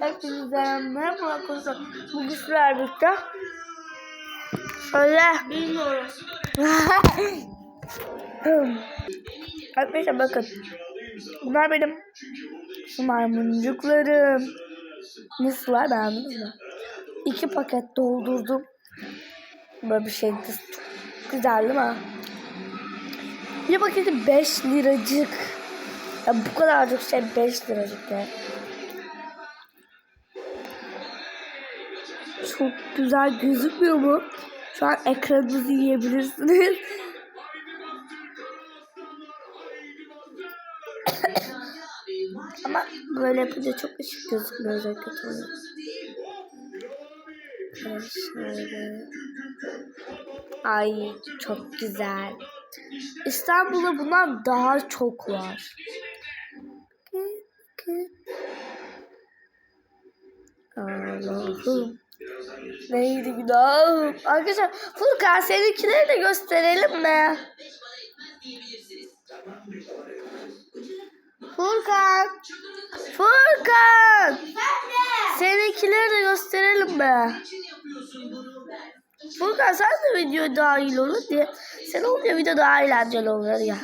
Hepinize merhaba arkadaşlar. Bugün sizlerle birlikte şöyle Bilmiyorum. Arkadaşlar bakın. Bunlar benim maymuncuklarım. Nasıllar beğendiniz mi? İki paket doldurdum. Böyle bir şey çok güzel değil mi? Bir paketi 5 liracık. Ya bu kadarcık şey 5 liracık ya. Çok güzel gözükmüyor mu? Şu an ekranınızı yiyebilirsiniz. Ama böyle yapınca çok ışık gözükmüyor özellikle Şöyle. Ay çok güzel. İstanbul'da bundan daha çok var. Allah'ım. Neydi günahım? Arkadaşlar Furkan seninkileri de gösterelim mi? Furkan. Furkan. Seninkileri de gösterelim mi? Furkan sen de video dahil olur diye. Sen olunca video daha eğlenceli olur ya.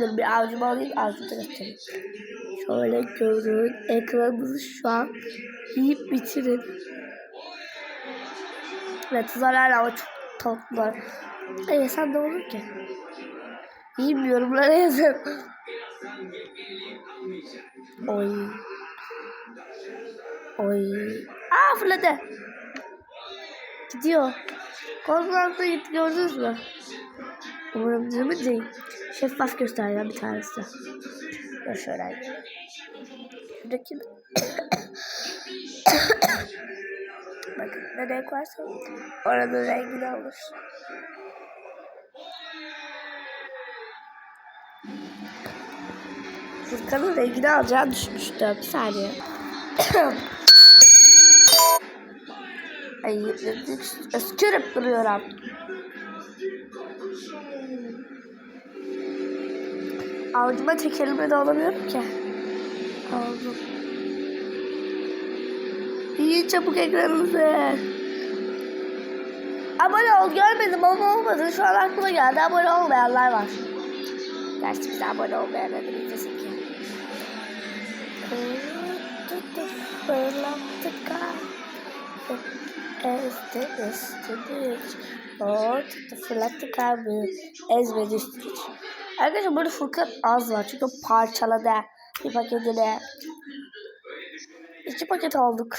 Dur bir avcımı alayım avcımı da göstereyim. Şöyle görün. Ekranınızı şu an yiyip bitirin. Evet zarar ama çok tatlılar. Ee, sen de olur ki. İyiyim yorumlara yazın. Oy. Oy. Aa fırladı. Gidiyor. Konferansa gitti gördünüz mü? Umarım düzümü değil. Şeffaf göstereceğim bir tanesi. Dur şöyle. Şuradaki Bakın ne renk varsa oranın rengini alır. Furkan'ın rengini alacağı düşmüştü. Bir saniye. Ay öskürüp duruyorum. Avucuma tek elimle de alamıyorum ki. Aldım. İyi çabuk ekranınızı. Abone ol görmedim ama olmadı. Şu an aklıma geldi. Abone olmayanlar var. Gerçi bize abone olmayanlar da bilmesin ki. Fırlattık Ezdi üstünü O tuttu fırlattık abi. Ezmedi üstünü Arkadaşlar burada Furkan az var. Çünkü parçaladı bir paketini. İki paket aldık.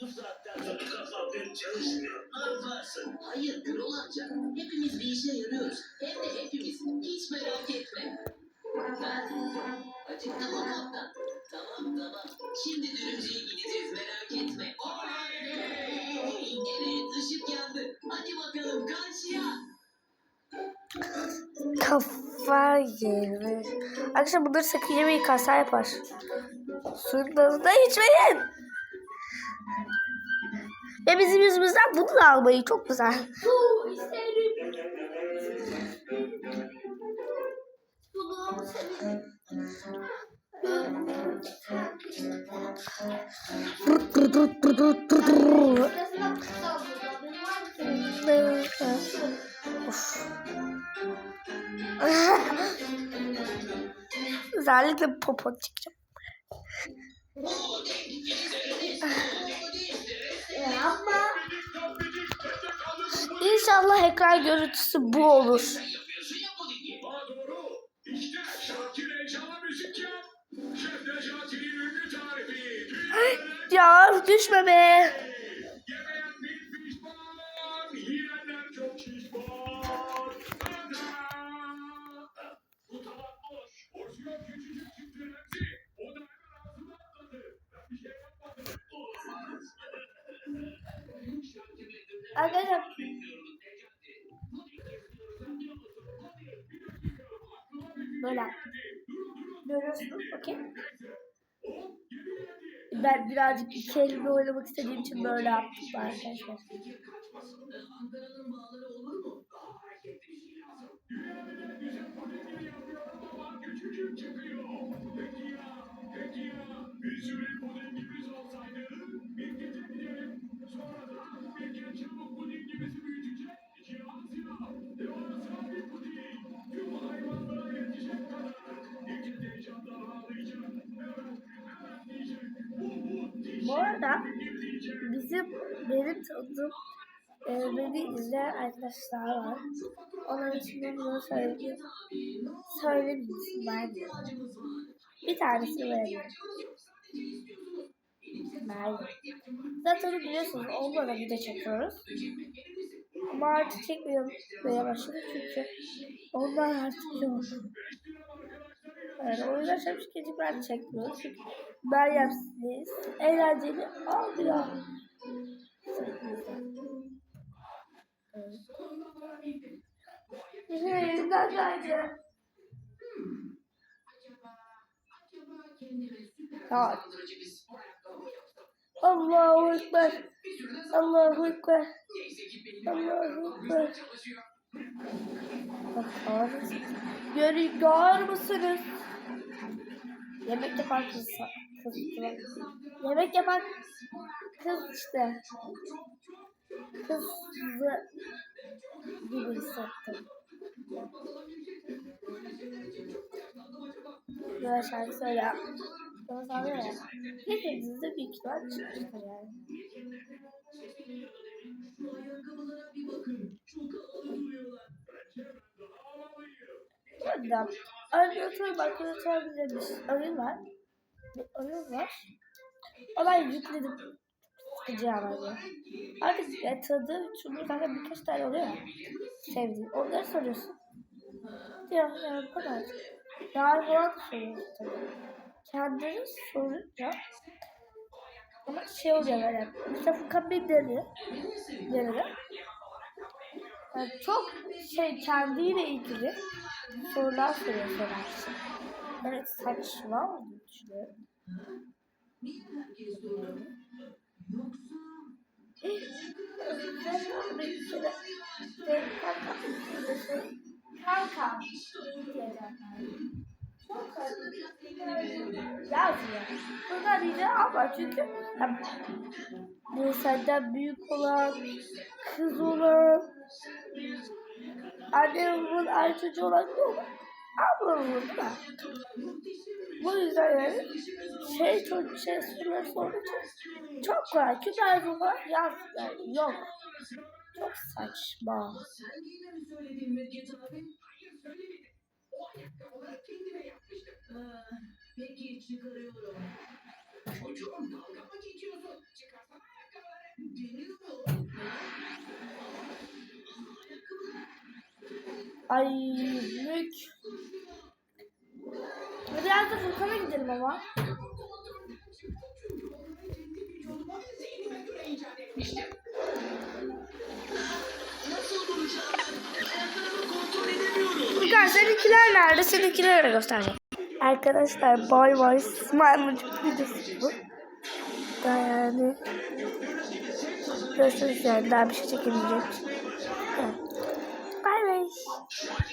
bu saatten sonra kafam pek çalışmıyor. Ne yaparsın? Hayır Gürol amca. Hepimiz bir işe yarıyoruz. Hem de hepimiz. Hiç merak etme. Ben acıktım mı kaptan? Yemiş. Arkadaşlar bunları sakın yemeyin kanser yapar. Suyun tadını içmeyin. Ve bizim yüzümüzden bunu da almayı çok güzel. Su isterim. Özellikle popo çıkacağım. Yapma. İnşallah ekran görüntüsü bu olur. Ya pudingi. Aa Arkadaşlar böyle. Görüyorsunuz okey. Ben birazcık iki elimle oynamak istediğim için böyle yaptım arkadaşlar. Bir sürü pudingimiz olsaydı bir gece gidelim. Sonra da bir genç arada bizim benim tanıdığım e, beni izleyen arkadaşlar var. Onların için ben bunu söyleyeyim. Söylemeyeyim ben de. Bir tanesini verebilirim. Merve. Zaten biliyorsunuz. Onunla da video çekiyoruz. Ama artık çekmiyorum. Böyle başladım çünkü onlar artık yok. Evet, o yüzden şapşik gecikler çekmiyoruz. Çünkü Eğlenceli kaydı. Tamam. Kaldırıcı bir spor ayakkabı mı yoksa? Allahu Ekber. Allahu Ekber. Allahu Ekber. güzel çalışıyor. Bak ağrısın. Görüyor musunuz? Yemek yapan kız. Yemek yapan kız işte. Kız gibi hissettim. Böyle şarkı söyle. Bana sana ya. Hepinizde bir ihtimal çıkmıştır yani. Burada arkadaşlar bize bir oyun var. Oyun var. Olay yükledim. Sıkıcı. Artık ya, tadı çünkü zaten birkaç tane oluyor ya. Sevdiğin. Onları soruyorsun. Diyor ya bu kadar. Yani falan soruyorsun tabii. Kendini sorunca ama şey oluyor böyle. Mesela Furkan bir deli. Deli. Yani çok şey kendiyle ilgili sorular soruyor sorarsın. Evet saçma olduğunu düşünüyorum. Kanka yazmıyor. Burada diyeceğim ama çünkü bu senden büyük olan kız olan annemin artıcı olan ne değil mi? Bu yüzden yani şey çok şey sorular sorduğu için çok kolay. Küper falan yaz yani yok. Çok saçma. Ay büyük. Ayaklarımı kontrol edemiyorum. Furkan seninkiler nerede? Seninkileri de göstereceğim. Arkadaşlar bay bay maymuncuk videosu bu. Da yani görüşürüz yani daha bir şey çekemeyeceğim. Bay bay.